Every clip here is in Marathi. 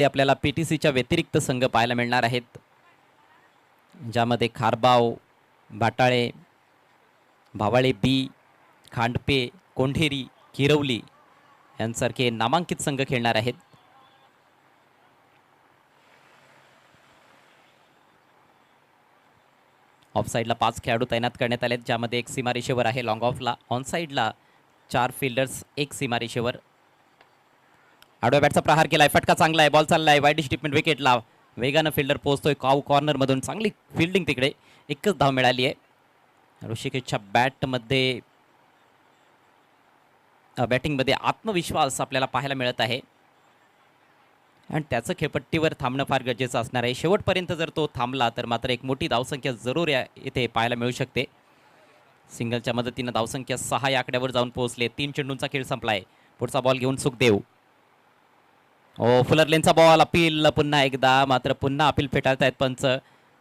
ते आपल्याला पी टी सीच्या व्यतिरिक्त संघ पाहायला मिळणार आहेत. ज्यामध्ये खारबाव बाटाळे भावाळे बी खांडपे कोंढेरी किरवली यांसारखे नामांकित संघ खेळणार आहेत. ऑफसाईडला पाच खेळाडू तैनात करण्यात आलेत ज्यामध्ये एक सीमारेषेवर आहे लॉंग ऑफला. ऑन साईडला चार फिल्डर्स एक सीमारेषेवर. आडव्या बॅटचा प्रहार केलाय फटका चांगला आहे बॉल चाललाय वाईट डिस्ट्रिक्टमेंट विकेटला वेगानं फिल्डर पोहोचतोय काऊ कॉर्नरमधून चांगली फिल्डिंग तिकडे. एकच धाव मिळाली आहे. ऋषिकेशच्या बॅटमध्ये बॅटिंगमध्ये आत्मविश्वास आपल्याला पाहायला मिळत आहे. आणि त्याचं खेळपट्टीवर थांबणं फार गरजेचं असणार आहे. शेवटपर्यंत जर तो थांबला तर मात्र एक मोठी धावसंख्या जरूर या इथे पाहायला मिळू शकते. सिंगलच्या मदतीनं धावसंख्या सहा या आकड्यावर जाऊन पोहोचले. तीन चेंडूंचा खेळ संपला आहे पुढचा बॉल घेऊन सुखदेव. ओ फुलरलेनचा बॉल अपील पुन्हा एकदा मात्र पुन्हा अपील फेटाळत आहेत पंच.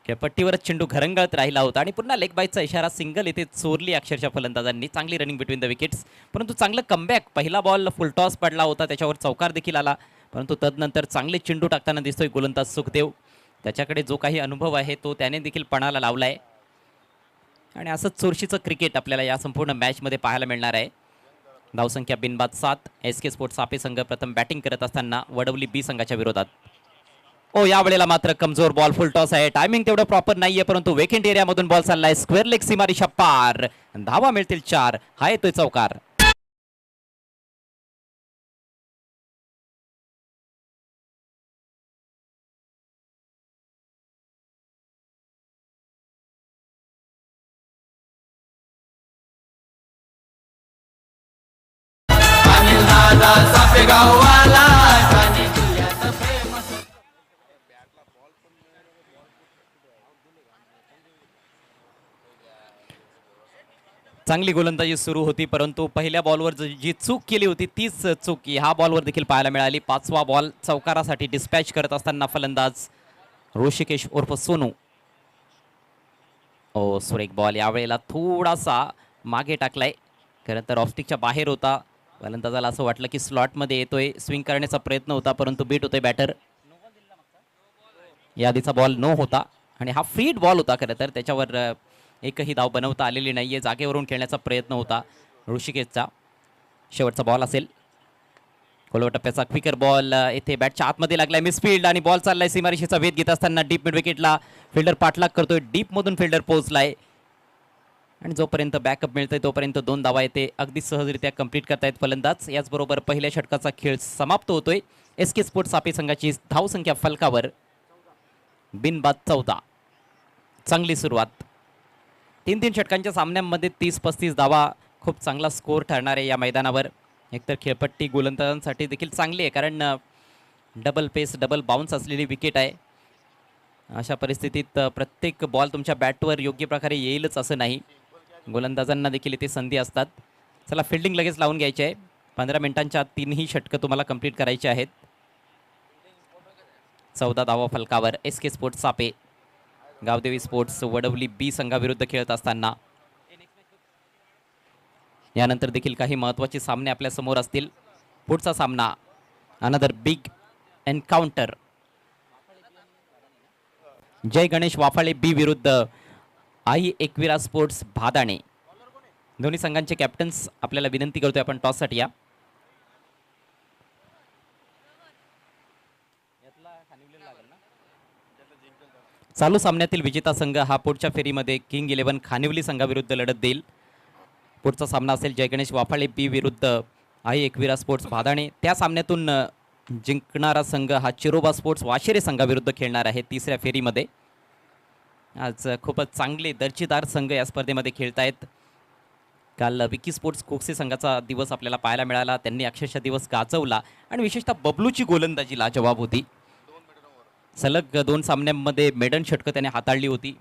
खेळपट्टीवरच चेंडू घरंगळत राहिला होता आणि पुन्हा लेग बाईचा इशारा सिंगल इथे चोरली अक्षरशः फलंदाजांनी. चांगली रनिंग बिटवीन द विकेट्स परंतु चांगलं कमबॅक पहिला बॉल फुलटॉस पडला होता त्याच्यावर चौकार देखील आला. परंतु तदनंतर चांगले चेंडू टाकताना दिसतोय गोलंदाज सुखदेव. त्याच्याकडे जो काही अनुभव आहे तो त्याने देखील पणाला लावला आहे आणि असंच चोरशीचं क्रिकेट आपल्याला या संपूर्ण मॅचमध्ये पाहायला मिळणार आहे. धावसंख्या बिनबाद सात. एस के स्पोर्ट्स सापे संघ प्रथम बॅटिंग करत असताना वडवली बी संघाच्या विरोधात. ओ या वेळेला मात्र कमजोर बॉल फुल टॉस आहे. टायमिंग तेवढं प्रॉपर नाहीये परंतु वेकेंट एरियामधून बॉल चाललाय. स्क्वेअर लेग सीमारी पार. धावा मिळतील चार. हा येतोय चौकार. चांगली गोलंदाजी सुरू होती परंतु पहिल्या बॉलवर जी चूक केली होती तीच चूक ह्या बॉलवर देखील पाहायला मिळाली. पाचवा बॉल चौकारासाठी डिस्पॅच करत असताना फलंदाज ऋषिकेश उर्फ सोनू. ओ सुरेख बॉल यावेळेला थोडासा मागे टाकलाय. खरं तर ऑफस्टिकच्या बाहेर होता. फलंदाजाला असं वाटलं की स्लॉटमध्ये येतोय. स्विंग करण्याचा प्रयत्न होता परंतु बीट होतोय बॅटर यादीचा बॉल नो होता. आणि हा फ्रीड बॉल होता खरं तर. त्याच्यावर एकही धाव बनवता आलेली नाही आहे जागेवरून खेळण्याचा प्रयत्न होता ऋषिकेशचा. शेवटचा बॉल असेल. खोलवर टप्प्याचा क्विकर बॉल इथे बॅटच्या आतमध्ये लागलाय मिसफिल्ड आणि बॉल चाललाय सीमारेषेचा वेध घेत असताना डीप मिड विकेटला फिल्डर पाठलाग करतोय. डीपमधून फिल्डर पोहोचलाय. आणि जोपर्यंत बॅकअप मिळतंय तोपर्यंत दोन धावा येते अगदी सहजरित्या कंप्लीट करतायत फलंदाज. याचबरोबर पहिल्या षटकाचा खेळ समाप्त होतोय. एस के स्पोर्ट्स सापे संघाची धावसंख्या फलकावर. बिनबाद चौदा. चांगली सुरुवात. तीन तीन षटकांच्या सामन्यांमध्ये तीस पस्तीस धावा खूप चांगला स्कोअर ठरणार आहे या मैदानावर. एकतर खेळपट्टी गोलंदाजांसाठी देखील चांगली आहे कारण डबल पेस डबल बाउन्स असलेली विकेट आहे. अशा परिस्थितीत प्रत्येक बॉल तुमच्या बॅटवर योग्य प्रकारे येईलच असं नाही. गोलंदाजांना देखील इथे संधी असतात. चला फिल्डिंग लगेच लावून घ्यायची आहे. पंधरा मिनिटांच्या तीनही षटकं तुम्हाला कंप्लीट करायची आहेत. चौदा धावा फलकावर. S K sports सापे. Gavdevi sports Wadavali B संघाविरुद्ध खेळत असताना. यानंतर देखील काही महत्त्वाचे सामने आपल्यासमोर असतील. पुढचा सामना another big encounter Jai Ganesh Waphale B विरुद्ध आई एकविरा स्पोर्ट्स भादाणे. दोन्ही संघांचे कॅप्टन्स आपल्याला विनंती करतोय आपण टॉससाठी या. चालू सामन्यातील विजेता संघ हा पुढच्या फेरीमध्ये किंग इलेव्हन खानिवली संघाविरुद्ध लढत देईल. पुढचा सामना असेल जयगणेश वाफाळे बी विरुद्ध आई एकविरा स्पोर्ट्स भादाणे. त्या सामन्यातून जिंकणारा संघ हा चिरोबा स्पोर्ट्स वाशेरे संघाविरुद्ध खेळणार आहे तिसऱ्या फेरीमध्ये. आज खूपच चांगले दर्जेदार संघ या स्पर्धेमध्ये खेळतायत. काल विकी स्पोर्ट्स खोक्से संघाचा दिवस आपल्याला पाहायला मिळाला. त्यांनी अक्षरशः दिवस गाजवला. आणि विशेषतः बबलूची गोलंदाजी लाजवाब होती. सलग दोन सामन्यांमध्ये मेडन षटकं त्याने हाताळली होती.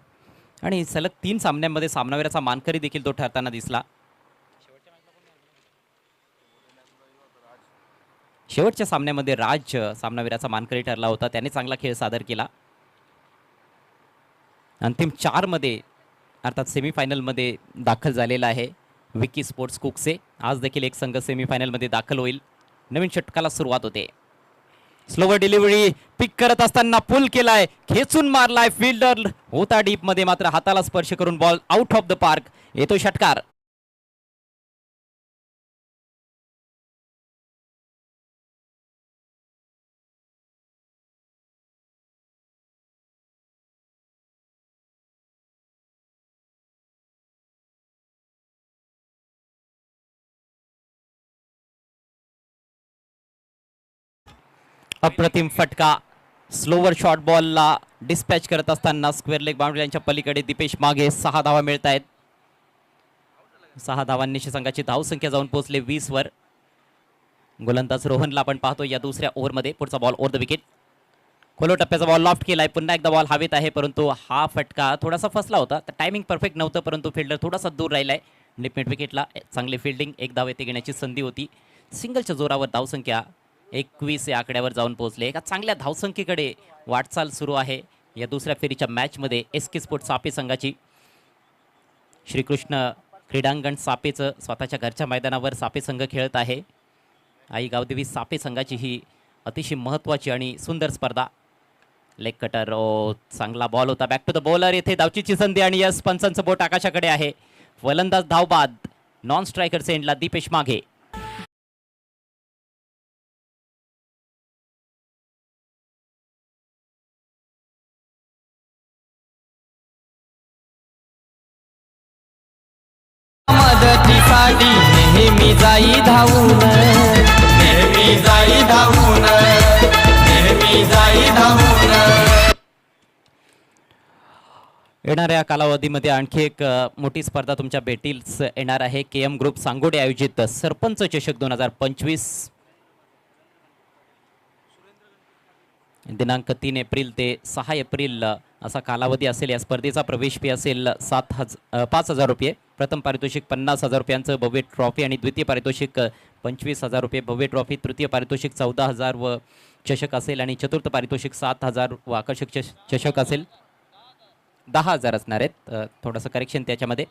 आणि सलग तीन सामन्यांमध्ये सामनावीराचा मानकरी देखील तो ठरताना दिसला. शेवटच्या सामन्यामध्ये राज सामनावीराचा मानकरी ठरला होता. त्याने चांगला खेळ सादर केला. अंतिम चारमध्ये अर्थात सेमीफायनलमध्ये दाखल झालेला आहे विकी स्पोर्ट्स कुकसे. आज देखील एक संघ सेमीफायनलमध्ये दाखल होईल. नवीन षटकाला सुरुवात होते. स्लोवर डिलिव्हरी पिक करत असताना पुल केलाय. खेचून मारलाय फिल्डर होता डीपमध्ये मात्र हाताला स्पर्श करून ball out of the park येतो षटकार. अप्रतिम फटका. स्लोवर शॉर्ट बॉलला डिस्पॅच करत असताना स्क्वेअर लेग बाउंड्रीच्या पलीकडे दीपेश मागे सहा धावा मिळत आहेत सहा धावांनीशी संघाची धावसंख्या जाऊन पोहोचले वीसवर. गोलंदाज रोहनला आपण पाहतो या दुसऱ्या ओव्हरमध्ये पुढचा बॉल ओव्हर द विकेट खोलो टप्प्याचा बॉल लॉफ्ट केलाय. पुन्हा एकदा बॉल हवेत आहे परंतु हा फटका थोडासा फसला होता. तर टायमिंग परफेक्ट नव्हतं परंतु फिल्डर थोडासा दूर राहिलाय. लिपमिट विकेटला चांगली फिल्डिंग एक धाव येथे घेण्याची संधी होती. सिंगलच्या जोरावर धावसंख्या एकवीस या आकड्यावर जाऊन पोहोचले. एका चांगल्या धावसंख्येकडे वाटचाल सुरू आहे. या दुसऱ्या फेरीच्या मॅचमध्ये एस के स्पोर्ट सापे संघाची श्रीकृष्ण क्रीडांगण सापेचं स्वतःच्या घरच्या मैदानावर सापे संघ खेळत आहे. आई गावदेवी सापे संघाची ही अतिशय महत्त्वाची आणि सुंदर स्पर्धा. लेग कटर ओ चांगला बॉल होता. बॅक टू द बॉलर येथे धावचीची संधी आणि यस पंचांचं बोट आकाशाकडे आहे. फलंदाज धावबाद. नॉन स्ट्रायकर सेंडला दीपेश मागे. गाडी नेहमी जाई धावून. नेहमी जाई धावून. नेहमी जाई धावून. येणाऱ्या कालावधीमध्ये आणखी एक मोठी स्पर्धा तुमच्या भेटीस येणार आहे. के एम ग्रुप सांगोडे आयोजित सरपंच चषक दोन हजार पंचवीस. दिनांक तीन एप्रिल ते सहा एप्रिल असा कालावधी असेल. या स्पर्धेचा प्रवेश फी असेल सात हज पाच हजार रुपये. प्रथम पारितोषिक पन्नास हजार रुपयांचं भव्य ट्रॉफी आणि द्वितीय पारितोषिक पंचवीस हजार रुपये भव्य ट्रॉफी तृतीय पारितोषिक चौदा हजार व चषक असेल आणि चतुर्थ पारितोषिक सात हजार व आकर्षक चष चषक असेल. दहा हजार असणार आहेत थोडंसं करेक्शन त्याच्यामध्ये.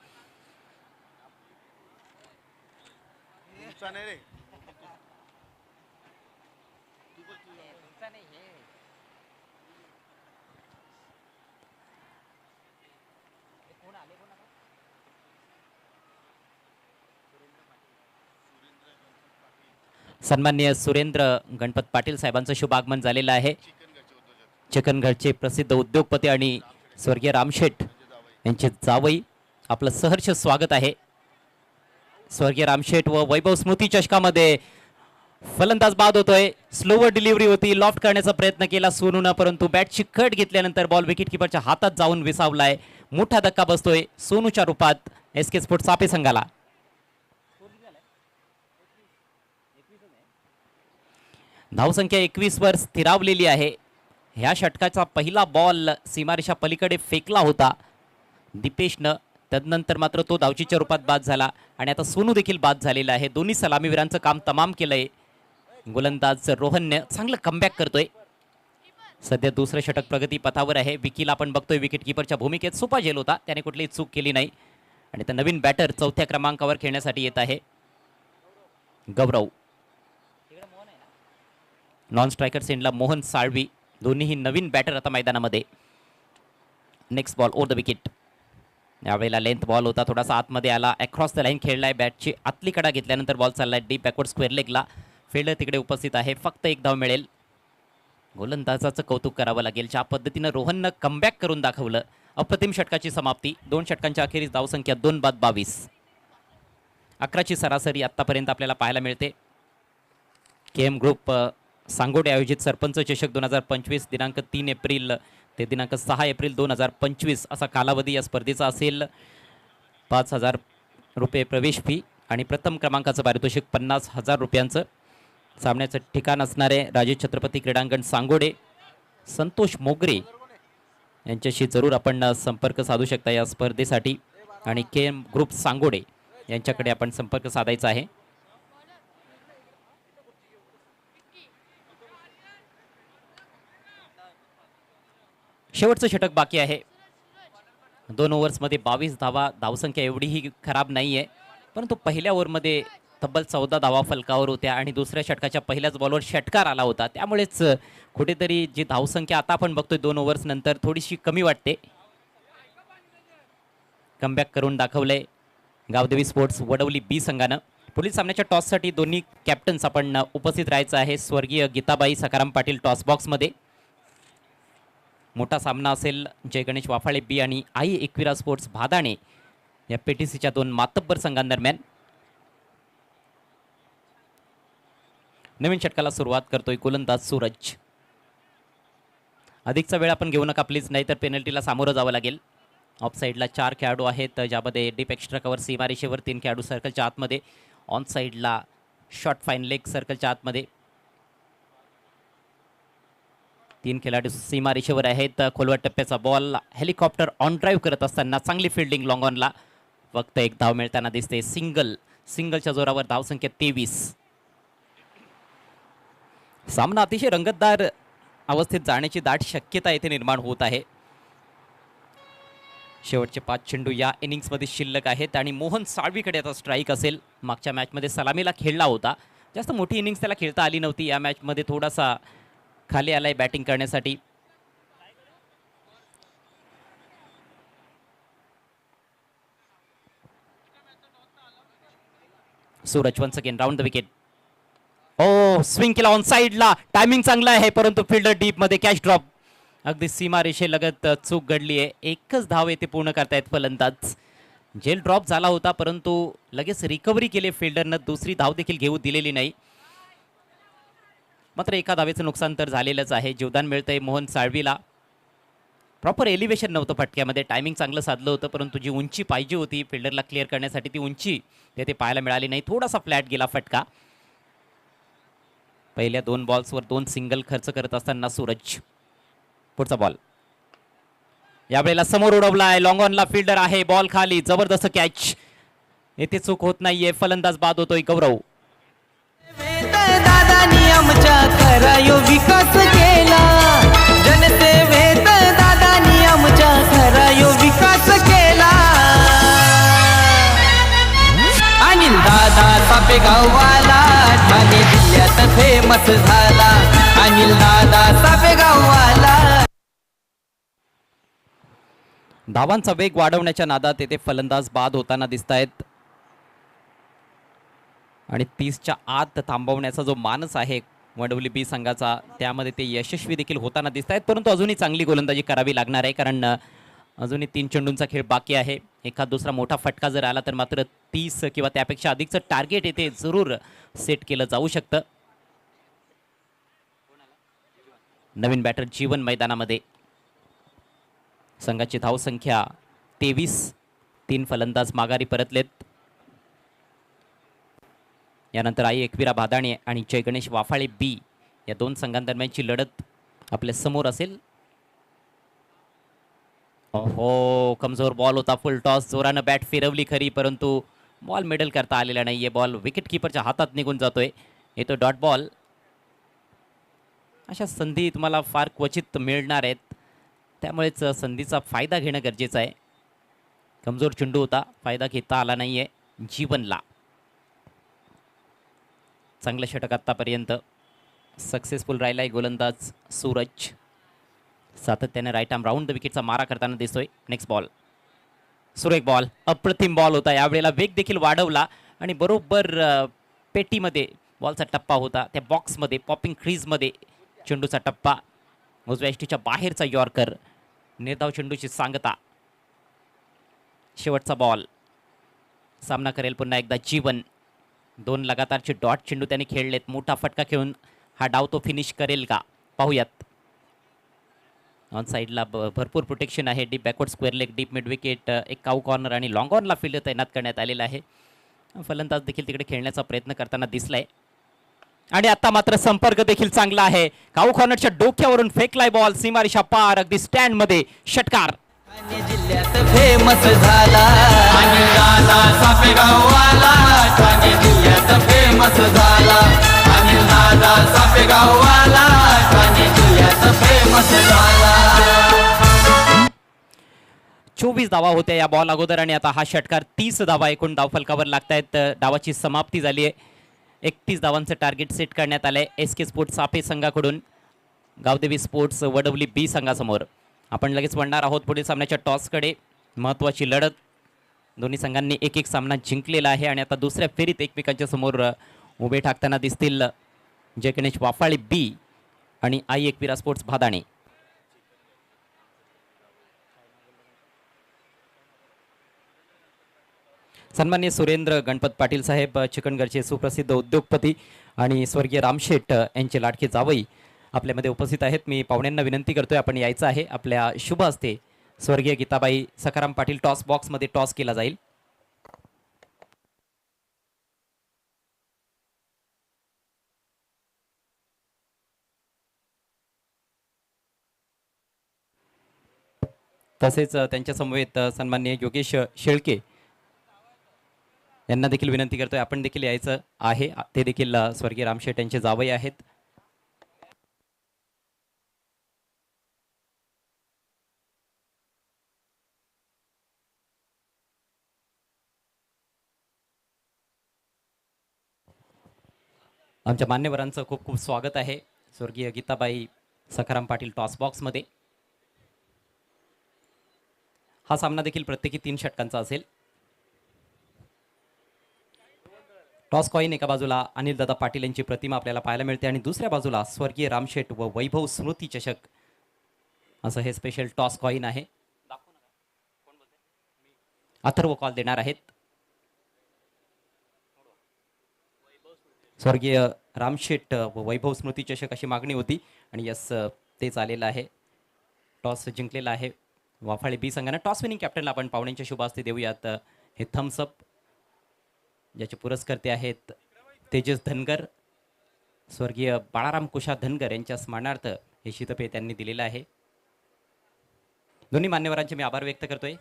सन्मान्य सुरेंद्र गणपत पाटील साहेबांचं शुभ आगमन झालेलं आहे. चिकनगडचे प्रसिद्ध उद्योगपती आणि स्वर्गीय रामशेठ यांचे जावई आपलं सहर्ष स्वागत आहे. स्वर्गीय रामशेठ व वैभव स्मृती चषकामध्ये फलंदाज बाद होतोय. स्लोवर डिलिव्हरी होती लॉफ्ट करण्याचा प्रयत्न केला सोनूनं परंतु बॅटची कट घेतल्यानंतर बॉल विकेट किपरच्या हातात जाऊन विसावलाय. मोठा धक्का बसतोय सोनूच्या रूपात. एस के स्पोर्ट सापे संघाला. धावसंख्या एकवीसवर स्थिरावलेली आहे. ह्या षटकाचा पहिला बॉल सीमारेषा पलीकडे फेकला होता. दीपेशनं तदनंतर मात्र तो धावचीच्या रूपात बाद झाला आणि आता सोनू देखील बाद झालेला आहे. दोन्ही सलामीवीरांचं काम तमाम केलंय. गोलंदाज रोहनने चांगलं कमबॅक करतोय. सध्या दुसरं षटक प्रगती पथावर आहे. विकीला आपण बघतोय विकेट किपरच्या भूमिकेत सोपा झेल होता. त्याने कुठलीही चूक केली नाही. आणि तर नवीन बॅटर चौथ्या क्रमांकावर खेळण्यासाठी येत आहे. गौरव. नॉन स्ट्रायकर सेंडला मोहन साळवी दोन्हीही नवीन बॅटर आता मैदानामध्ये. Next ball over the wicket यावेळेला लेंथ बॉल होता थोडासा आतमध्ये आला. अक्रॉस द लाईन खेळलाय बॅटची आतली कडा घेतल्यानंतर बॉल चाललाय डीप बॅकवर्ड स्क्वेअर लेगला फिल्डर तिकडे उपस्थित आहे. फक्त एक धाव मिळेल. गोलंदाजाचं कौतुक करावं लागेल. ज्या पद्धतीनं रोहननं कमबॅक करून दाखवलं अप्रतिम षटकाची समाप्ती. दोन षटकांच्या अखेरीस धावसंख्या दोन बाद बावीस. अकराची सरासरी आत्तापर्यंत आपल्याला पाहायला मिळते. के एम ग्रुप सांगोडे आयोजित सरपंच चषक दोन हजार पंचवीस दिनांक तीन एप्रिल ते दिनांक सहा एप्रिल दोन हजार पंचवीस असा कालावधी या स्पर्धेचा असेल. पाच हजार रुपये प्रवेश फी आणि प्रथम क्रमांकाचं पारितोषिक पन्नास हजार रुपयांचं. सामन्याचं ठिकाण असणारे राजे छत्रपती क्रीडांगण सांगोडे. संतोष मोगरे यांच्याशी जरूर आपण संपर्क साधू शकता या स्पर्धेसाठी. आणि के एम ग्रुप सांगोडे यांच्याकडे आपण संपर्क साधायचा आहे. शेवटचं षटक बाकी आहे. दोन ओव्हर्समध्ये बावीस धावा धावसंख्या एवढीही खराब नाही आहे परंतु पहिल्या ओव्हरमध्ये तब्बल चौदा धावा फलकावर होत्या आणि दुसऱ्या षटकाच्या पहिल्याच बॉलवर षटकार आला होता. त्यामुळेच कुठेतरी जी धावसंख्या आता आपण बघतोय दोन ओव्हर्स नंतर थोडीशी कमी वाटते. कमबॅक करून दाखवलंय गावदेवी स्पोर्ट्स वडवली बी संघानं. पुढील सामन्याच्या टॉससाठी दोन्ही कॅप्टन्स आपण उपस्थित राहायचं आहे. स्वर्गीय गीताबाई सकाराम पाटील टॉस बॉक्समध्ये. मोठा सामना असेल. जय गणेश वाफाळे बी आणि आई एकविरा स्पोर्ट्स भादाणे या पेटीसीच्या दोन मातब्बर संघांदरम्यान. नवीन षटकाला सुरुवात करतोय गोलंदाज सूरज. अधिकचा वेळ आपण घेऊ नका प्लीज नाही तर पेनल्टीला सामोरं जावं लागेल. ऑफ साईडला चार खेळाडू आहेत ज्यामध्ये डीप एक्स्ट्रा कव्हर सीमारेषेवर तीन खेळाडू सर्कलच्या आतमध्ये. ऑन साईडला शॉर्ट फाईन लेग सर्कलच्या आतमध्ये. तीन खेळाडू सीमारेषेवर आहेत. खोलवर टप्प्याचा बॉल हेलिकॉप्टर ऑन ड्राईव्ह करत असताना चांगली फिल्डिंग लॉंग ऑनला फक्त एक धाव मिळताना दिसते. सिंगल सिंगलच्या जोरावर धावसंख्या तेवीस. सामना अतिशय रंगतदार अवस्थेत जाण्याची दाट शक्यता येथे निर्माण होत आहे. शेवटचे पाच चेंडू या इनिंग्समध्ये शिल्लक आहेत आणि मोहन साळवीकडे आता स्ट्राईक असेल. मागच्या मॅचमध्ये सलामीला खेळला होता. जास्त मोठी इनिंग्स त्याला खेळता आली नव्हती. या मॅचमध्ये थोडासा खाली आलाय बॅटिंग करण्यासाठी. Suraj one second round the wicket O swing केला ऑन साईडला टायमिंग चांगला आहे परंतु फिल्डर डीपमध्ये कॅश ड्रॉप अगदी सीमा रेषेलगत चूक घडली आहे. एकच धाव येथे पूर्ण करतायत फलंदाज. जेल ड्रॉप झाला होता परंतु लगेच रिकव्हरी केली फिल्डरनं दुसरी धाव देखील घेऊ दिलेली नाही. मात्र एका धावेचं नुकसान तर झालेलंच आहे. जीवदान मिळतंय मोहन साळवीला. प्रॉपर एलिव्हेशन नव्हतं फटक्यामध्ये. टायमिंग चांगलं साधलं होतं परंतु जी उंची पाहिजे होती फिल्डरला क्लिअर करण्यासाठी ती उंची तेथे पाहायला मिळाली नाही. थोडासा फ्लॅट गेला फटका. पहिल्या दोन बॉल्सवर दोन सिंगल खर्च करत असताना सूरज पुढचा बॉल यावेळेला समोर उडवला आहे लॉंग ऑनला फिल्डर आहे. बॉल खाली. जबरदस्त कॅच येथे चूक होत नाहीये. फलंदाज बाद होतोय. गौरव. आमच्या खरायो विकास केला. जनसेवेत दादानी आमच्या खरायो विकास केला. आणि दादा सापे सापेगाववाला ठाणे जिल्ह्यात फेमस झाला. अनिल दादा सापे सापेगाववाला धावांचा वेग वाढवण्याच्या नादात येथे फलंदाज बाद होताना दिसत आहेत आणि तीसच्या आत थांबवण्याचा जो मानस आहे वडवली बी संघाचा त्यामध्ये ते यशस्वी देखील होताना दिसत आहेत परंतु अजूनही चांगली गोलंदाजी करावी लागणार आहे कारण अजूनही तीन चेंडूंचा खेळ बाकी आहे. एखाद दुसरा मोठा फटका जर आला तर मात्र तीस किंवा त्यापेक्षा अधिकचं टार्गेट येथे जरूर सेट केलं जाऊ शकतं. नवीन बॅटर जीवन मैदानामध्ये. संघाची धावसंख्या तेवीस तीन फलंदाज माघारी परतलेत. यानंतर आई एकविरा भादाणे आणि जय गणेश वाफाळे बी या दोन संघांदरम्यानची लढत आपल्यासमोर असेल. हो कमजोर बॉल होता फुल टॉस जोरानं बॅट फिरवली खरी परंतु बॉल मिडल करता आलेला नाही आहे बॉल विकेट किपरच्या हातात निघून जातोय. येतो डॉट बॉल अशा संधी तुम्हाला फार क्वचित मिळणार आहेत. त्यामुळेच संधीचा फायदा घेणं गरजेचं आहे. कमजोर चेंडू होता फायदा घेता आला नाही आहे जीवनला. चांगलं षटक आत्तापर्यंत. सक्सेसफुल राहिला आहे गोलंदाज सूरज. सातत्याने राईट आर्म राऊंड द विकेटचा मारा करताना दिसतोय. नेक्स्ट बॉल सुरेख बॉल अप्रतिम बॉल होता. यावेळेला वेग देखील वाढवला. आणि बरोबर पेटीमध्ये बॉलचा टप्पा होता. त्या बॉक्समध्ये पॉपिंग क्रीजमध्ये चेंडूचा टप्पा. उजव्या एष्टीच्या बाहेरचा यॉर्कर निर्धाव चेंडूची सांगता. शेवटचा बॉल सामना करेल पुन्हा एकदा जीवन. दोन लगातारचे डॉट चेंडू त्याने खेळलेत. मोठा फटका खेळून हा डाव तो फिनिश करेल का? पाहूयात. ऑन साईडला भरपूर प्रोटेक्शन आहे. Deep backward square leg deep mid wicket एक काऊ कॉर्नर आणि लॉंग ऑनला फील्ड तैनात करण्यात आलेला आहे. फलंदाज देखील तिकडे खेळण्याचा प्रयत्न करताना दिसलाय. आणि आता मात्र संपर्क देखील चांगला आहे. काऊ कॉर्नरच्या डोक्यावरून फेकलाय बॉल सीमारेषा पार अगदी स्टँडमध्ये षटकार. जिल्ह्यात फेमस झाला. आणि दादा सापेगाववाला ठाणे जिल्ह्यात फेमस झाला. आणि दादा सापेगाववाला ठाणे जिल्ह्यात फेमस झाला. चोवीस धावा होत्या या बॉल अगोदर आणि आता हा षटकार तीस धावा एकूण धावफलकावर लागत आहेत डावाची समाप्ती झाली आहे. एकतीस धावांचं टार्गेट सेट करण्यात आलं आहे एस के स्पोर्ट्स सापे संघाकडून. गावदेवी स्पोर्ट्स वडवली बी संघासमोर. आपण लगेच वळणार आहोत पुढील सामन्याच्या टॉसकडे. महत्त्वाची लढत. दोन्ही संघांनी एक एक सामना जिंकलेला आहे आणि आता दुसऱ्या फेरीत एकमेकांच्या समोर उभे ठाकताना दिसतील अ, जय गणेश वाफाळी बी आणि आई एकविरा स्पोर्ट्स भादाणे. सन्मान्य सुरेंद्र गणपत पाटील साहेब चिकणगडचे सुप्रसिद्ध उद्योगपती आणि स्वर्गीय रामशेठ यांचे लाडके जावई आपल्यामध्ये उपस्थित आहेत. मी पाहुण्यांना विनंती करतोय आपण यायचं आहे आपल्या शुभ असते स्वर्गीय गीताबाई सखाराम पाटील टॉस बॉक्समध्ये टॉस केला जाईल. तसेच त्यांच्या समवेत अ, योगेश शेळके यांना देखील विनंती करतोय. आपण देखील यायचं आहे. ते देखील स्वर्गीय रामशेठ यांचे जावई आहेत. आमच्या मान्यवरांचं खूप खूप स्वागत आहे. स्वर्गीय गीताबाई सखाराम पाटील टॉस बॉक्समध्ये. हा सामना देखील प्रत्येकी तीन षटकांचा असेल. टॉस कॉईन एका बाजूला अनिलदादा पाटील यांची प्रतिमा आपल्याला पाहायला मिळते आणि दुसऱ्या बाजूला स्वर्गीय रामशेठ व वैभव स्मृती चषक. असं हे स्पेशल टॉस कॉईन आहे. अथर्व कॉल देणार आहेत. स्वर्गीय रामशेट व वैभव स्मृती चषक अशी मागणी होती. आणि यस तेच आलेलं आहे. टॉस जिंकलेला आहे वाफाळे बी संघानं. टॉस विनिंग कॅप्टनला आपण पाहुण्यांच्या शुभास्ते देऊयात. हे थम्सअप ज्याचे पुरस्कर्ते आहेत तेजस धनगर स्वर्गीय बाळाराम कुशा धनगर यांच्या स्मरणार्थ हे शितपे त्यांनी दिलेलं आहे. दोन्ही मान्यवरांचे मी आभार व्यक्त करतोय.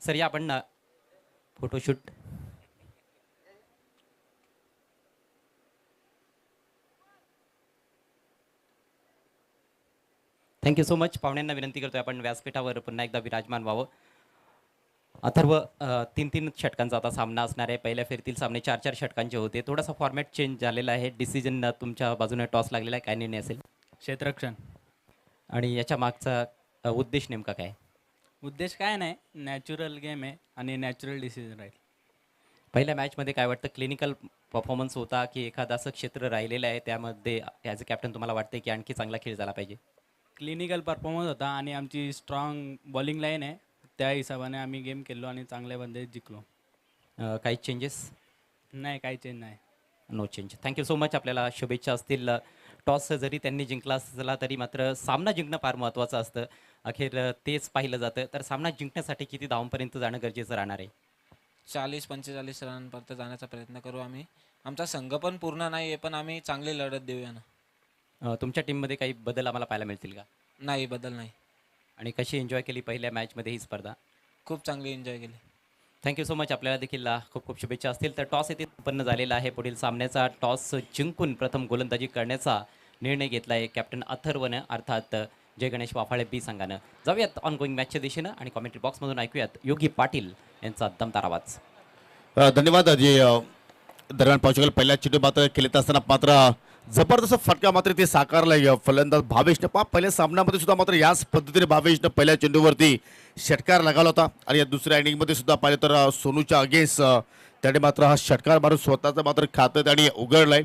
सर या आपण फोटोशूट थँक्यू सो मच पाहुण्यांना विनंती करतोय आपण व्यासपीठावर पुन्हा एकदा विराजमान व्हावं. अथर्व तीन तीन षटकांचा आता सामना असणार आहे. पहिल्या फेरीतील सामने चार चार षटकांचे होते. थोडासा फॉर्मॅट चेंज झालेला आहे. डिसिजन तुमच्या बाजूने टॉस लागलेला आहे. काय निर्णय असेल? क्षेत्ररक्षण. आणि याच्या मागचा उद्देश नेमका काय? उद्देश काय नाही. नॅचरल गेम आहे आणि नॅचरल डिसिजन राहील. पहिल्या मॅचमध्ये काय वाटतं? क्लिनिकल परफॉर्मन्स होता की एखादं असं क्षेत्र राहिलेलं आहे. त्यामध्ये ॲज अ कॅप्टन तुम्हाला वाटतं की आणखी चांगला खेळ झाला पाहिजे? क्लिनिकल परफॉर्मन्स होता आणि आमची स्ट्रॉंग बॉलिंग लाईन आहे. त्या हिशोबाने आम्ही गेम खेळलो आणि चांगल्या बंदे जिंकलो. अ, काही चेंजेस नाही काही चेंज नाही. No change thank you so much आपल्याला शुभेच्छा असतील. टॉस जरी त्यांनी जिंकला असला तरी मात्र सामना जिंकणं फार महत्त्वाचं असतं. अखेर अ, तेच पाहिलं जातं. तर सामना जिंकण्यासाठी किती धावांपर्यंत जाणं गरजेचं राहणार आहे? चाळीस पंचेचाळीस रनांपर्यंत जाण्याचा प्रयत्न करू आम्ही. आमचा संघ पण पूर्ण नाही आहे पण आम्ही चांगली लढत देऊया ना. अ, तुमच्या टीममध्ये काही बदल आम्हाला पाहायला मिळतील का? नाही बदल नाही. आणि कशी एन्जॉय केली पहिल्या मॅचमध्ये ही स्पर्धा? खूप चांगली एन्जॉय केली. थँक्यू सो मच आपल्याला देखील अ, खूप खूप शुभेच्छा असतील. तर टॉस येथे उत्पन्न झालेला आहे. पुढील सामन्याचा टॉस जिंकून प्रथम गोलंदाजी करण्याचा निर्णय घेतला आहे कॅप्टन अथर्वनं. अर्थात अ, जय गणेश वाफाळे बी संघानं. जाऊयात ऑन गोईंग मॅचच्या दिशेनं आणि कॉमेंट्री बॉक्समधून ऐकूयात योगी पाटील यांचा दमदार आवाज. अ, धन्यवाद. जे अ, दरम्यान पाहू शकाल पहिल्या चिठ्ठी मात्र खेळत असताना मात्र जबरदस्त फटका मात्र ते साकारला फलंदाज भावेशनं. पा पहिल्या सामन्यामध्ये सुद्धा मात्र याच पद्धतीने भावेशनं पहिल्या चेंडूवरती षटकार लगावला होता. आणि या दुसऱ्या इनिंगमध्ये सुद्धा पाहिलं तर सोनूच्या अगेन्स्ट त्याने मात्र हा षटकार मारून स्वतःचं मात्र खातं त्याने उघडलंय.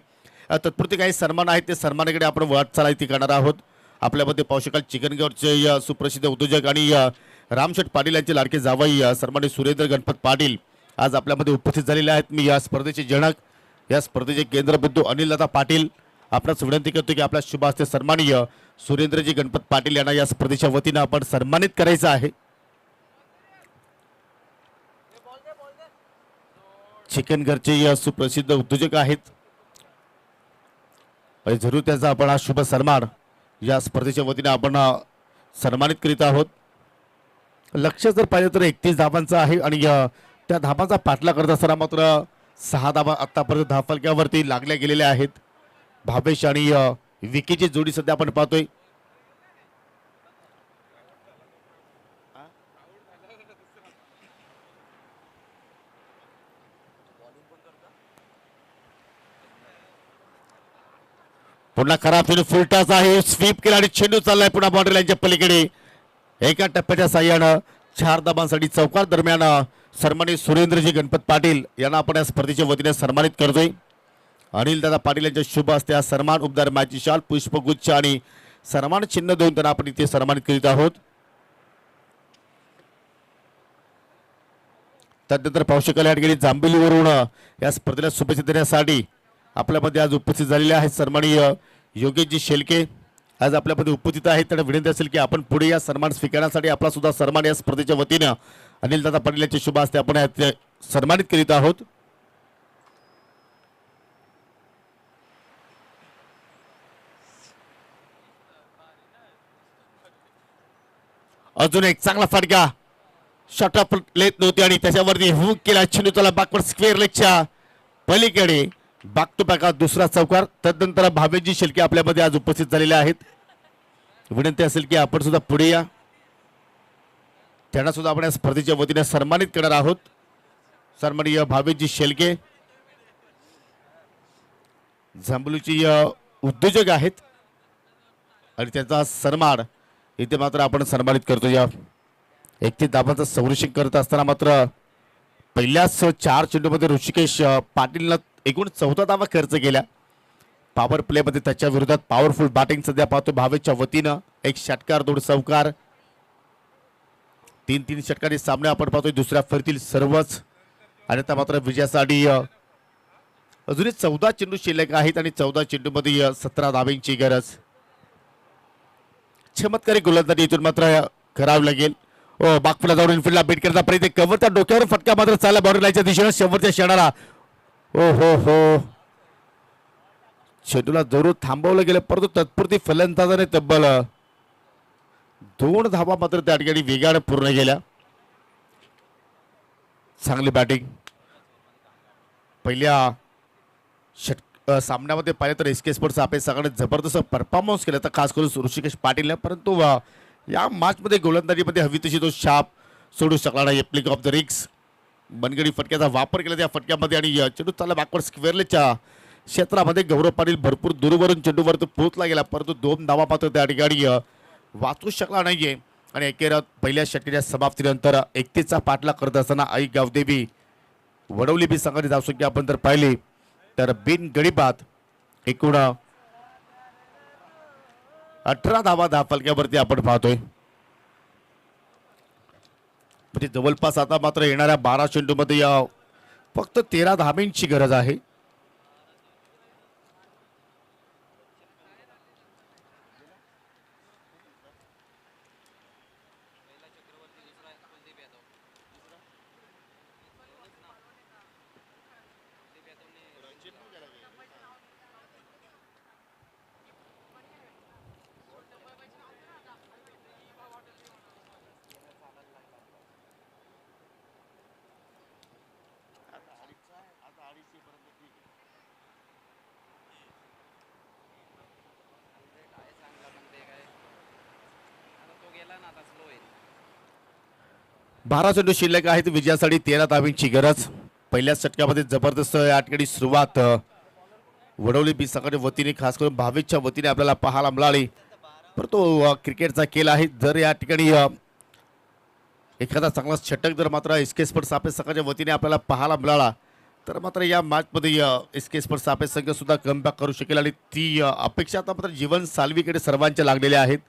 आहे तत्पुरते काही सन्मान आहेत ते सन्मानाकडे आपण वाटचाल ती करणार आहोत. आपल्यामध्ये पाहू शकाल चिकनगडचे सुप्रसिद्ध उद्योजक आणि रामशेठ पाटील यांचे लाडके जावई सन्मान्य सुरेंद्र गणपत पाटील आज आपल्यामध्ये उपस्थित झालेले आहेत. मी या स्पर्धेचे जनक या स्पर्धेचे केंद्रबिंदू अनिलदादा पाटील. आपणास विनंती करतो की आपल्या शुभ हस्ते सन्माननीय सुरेंद्रजी गणपत पाटील यांना या स्पर्धेच्या वतीनं आपण सन्मानित करायचं आहे. चिकनगरचे या सुप्रसिद्ध उद्योजक आहेत. जरूर त्याचा आपण हा शुभ सन्मान या स्पर्धेच्या वतीनं आपण सन्मानित करीत आहोत. लक्ष जर पाहिलं तर एकतीस धाबांचं आहे आणि त्या धाबांचा पाठला करत असताना मात्र सहा धाबा आतापर्यंत धाफलक्यावरती लागल्या गेलेल्या आहेत. भावेश आणि विकीची जोडी सध्या आपण पाहतोय. पुन्हा खराब फिरून फुलटाच आहे. स्वीप केला आणि चेंडू चाललाय पुन्हा बाउंड्री लाईनच्या पलीकडे. एका टप्प्याच्या साह्यानं चार दाबांसाठी चौकार दरम्यान सन्मानित सुरेंद्रजी गणपत पाटील यांना आपण या स्पर्धेच्या वतीने सन्मानित करतोय. अनिल दादा पाटील यांच्या शुभ हस्ते हा सन्मान उपदार मॅची शाल पुष्पगुच्छ आणि सन्मान चिन्ह देऊन त्यांना आपण इथे सन्मानित करीत आहोत. त्यानंतर पाहू शकाल गेली ठिकाणी जांभिलीवरून या स्पर्धेला शुभेच्छा देण्यासाठी आपल्यामध्ये आज उपस्थित झालेले आहेत सन्माननीय योगेशजी शेलके. आज आपल्यामध्ये उपस्थित आहेत. त्यांना विनंती असेल की आपण पुढे या सन्मान स्वीकारण्यासाठी आपला सुद्धा सन्मान या स्पर्धेच्या वतीनं अनिलदादा पाटील यांच्या शुभ हस्ते आपण सन्मानित करीत आहोत. अजून एक चांगला फटका. शॉट लेत नव्हती आणि त्याच्यावरती हुक केला चेंडूला बाकवर स्क्वेअर लेगच्या पलीकडे. बॅक टू बॅक दुसरा चौकार. तदनंतर भावेजी शेलके आपल्यामध्ये आज उपस्थित झालेले आहेत. विनंती असेल की आपण सुद्धा पुढे या. त्यांना सुद्धा आपण या स्पर्धेच्या वतीने सन्मानित करणार आहोत. सन्माननीय भावेजी शेलके. जांभूलची उद्योजक आहेत. आणि त्यांचा सन्मान इथे मात्र आपण सन्मानित करतो या. एकतीस धाबांचं संरक्षण करत असताना मात्र पहिल्याच चार चेंडूमध्ये ऋषिकेश पाटीलनं एकूण चौदा धावा खर्च केल्या. पॉवर प्लेमध्ये त्याच्या विरोधात पॉवरफुल बॅटिंग सध्या पाहतो भावेच्या वतीनं. एक षटकार दोन चौकार तीन तीन षटकारी सामने आपण पाहतोय. दुसऱ्या फेरीतील सर्वच आणि आता मात्र विजयासाठी अजूनही चौदा चेंडू शिल्लक आहेत आणि चौदा चेंडूमध्ये सतरा धाब्यांची गरज. चमत्कारी गोलंदाजी इथून मात्र करावी लागेल. ओ बागपुला जाऊन इनफिल्डला बीट करता प्रयत्न कव्हरच्या डोक्यावर फटका मात्र चालला बॉर्डरलाईनच्या दिशेनं. शंभरच्या क्षणाला. ओ हो. हो चेंडूला जरूर थांबवलं गेलं परंतु तत्पुरती फलंदाजाने तब्बल दोन धावा मात्र त्या ठिकाणी वेगाने पूर्ण केल्या. चांगली बॅटिंग पहिल्या षट सामन्यामध्ये पाहिलं तर एस के स्पोर्ट्स आपले सगळ्यांनी जबरदस्त परफॉर्मन्स केला. तर खास करून ऋषिकेश पाटीलने परंतु या मॅचमध्ये गोलंदाजीमध्ये हवी तशी तो शाप सोडू शकला नाही. प्लिक ऑफ द रिक्स बनगडी फटक्याचा वापर केला त्या फटक्यामध्ये आणि चेंडू चालला बॅकवर्ड स्क्वेअरलेच्या क्षेत्रामध्ये. गौरव पाटील भरपूर दूरवरून चेंडूवर तो पोहोचला गेला. परंतु दोन धावा पात्र त्या ठिकाणी वाचू शकला नाहीये. आणि एकेर पहिल्या षटकीच्या समाप्तीनंतर एकतीसचा पाठला करत असताना आई गावदेवी वडवली बी संघाने धावसंख्या आपण जर पाहिली. तर बिन गडीबात एकूण अठरा धावा दहा फलक्यावरती आपण पाहतोय. म्हणजे जवळपास आता मात्र येणाऱ्या बारा चेंडूमध्ये या फक्त तेरा धाब्यांची गरज आहे. बारा चेंडू शिल्लक आहेत विजयासाठी तेरा ताबींची गरज. पहिल्याच षटकामध्ये जबरदस्त या ठिकाणी सुरुवात वडवली बी संघाच्या वतीने खास करून भावेच्या वतीने आपल्याला पाहायला मिळाली. परंतु क्रिकेटचा केला आहे जर या ठिकाणी एखादा चांगला षटक जर मात्र एस के स्पर्ट सापे संघाच्या वतीने आपल्याला पाहायला मिळाला तर मात्र या मॅचमध्ये एस के स्पर्ट सापे संघ सुद्धा कमबॅक करू शकेल आणि ती अपेक्षा आता मात्र जीवन सालवीकडे सर्वांच्या लागलेल्या आहेत.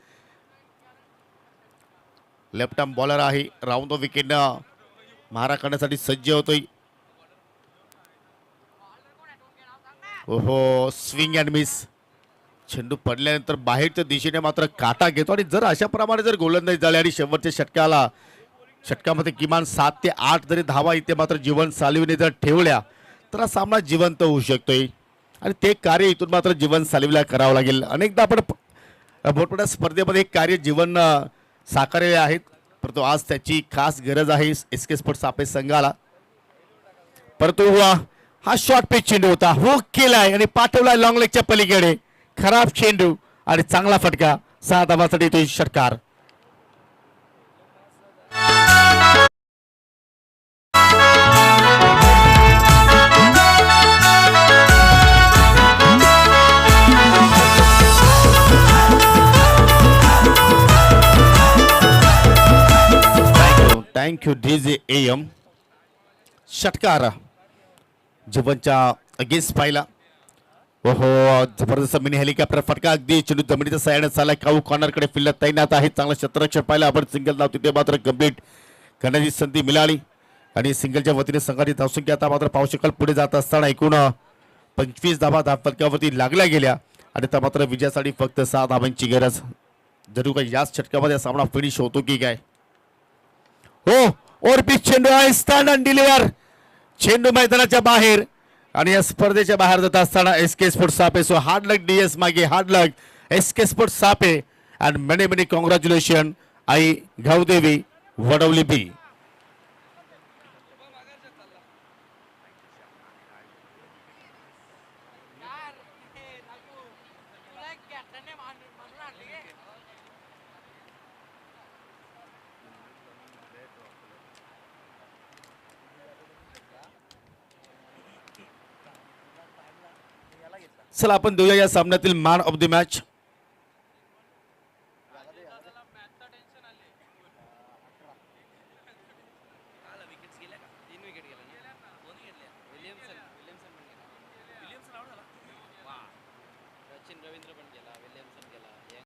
लेफ्ट आर्म बॉलर आहे. राऊंड ऑफ विकेटनं मारा करण्यासाठी सज्ज होतोय. ओहो स्विंग अँड मिस चेंडू पडल्यानंतर बाहेरच्या दिशेने मात्र काटा घेतो आणि जर अशा प्रमाणे जर गोलंदाज झाले आणि शेवटच्या षटकाला षटकामध्ये किमान सात ते आठ जरी धावा इथे मात्र जीवन सालवीने जर ठेवल्या तर हा सामना जिवंत होऊ शकतोय. आणि ते कार्य इथून मात्र जीवन सालवीला करावं लागेल. अनेकदा आपण मोठमोठ्या स्पर्धेमध्ये एक कार्य जीवन अ, साकारले आहेत परंतु आज त्याची खास गरज आहे एस के स्पोर्ट्स आपे संघाला. परंतु अ, हा शॉर्ट पिच चेंडू होता. हुक केलाय आणि पाठवलाय लॉंग लेगच्या पलीकडे. खराब चेंडू आणि चांगला फटका. सहा धाबासाठी तो षटकार. Thank you D J A M षटकार जीवनच्या अगेन्स्ट पाहिला ओहो जबरदस्त मिनी हेलिकॉप्टर फटका अगदी चेंडू जमिनीच्या सायाने चालला काऊ कॉर्नरकडे फिल्ड तैनात आहे चांगलं क्षेत्ररक्षण पाहिलं आपण सिंगल धाव तिथे मात्र गंभीर करण्याची संधी मिळाली आणि सिंगलच्या वतीने संघाची धावसंख्या आता मात्र पाहू शकाल पुढे जात असताना एकूण पंचवीस धाबा धाव फलकावरती लागल्या गेल्या आणि त्या मात्र विजयासाठी फक्त सहा धाबांची गरज जरूर का याच षटकामध्ये सामना फिनिश होतो की काय हो और चेंडू आहे स्टँड अँड डिलिव्हर चेंडू मैदानाच्या बाहेर आणि या स्पर्धेच्या बाहेर जात असताना S K sport Sape. So hard luck D S मागे hard luck S K sport Sape. And many many congratulation I घावदेवी Wadavali B चला आपण देऊया या सामन्यातील मॅन ऑफ द मॅच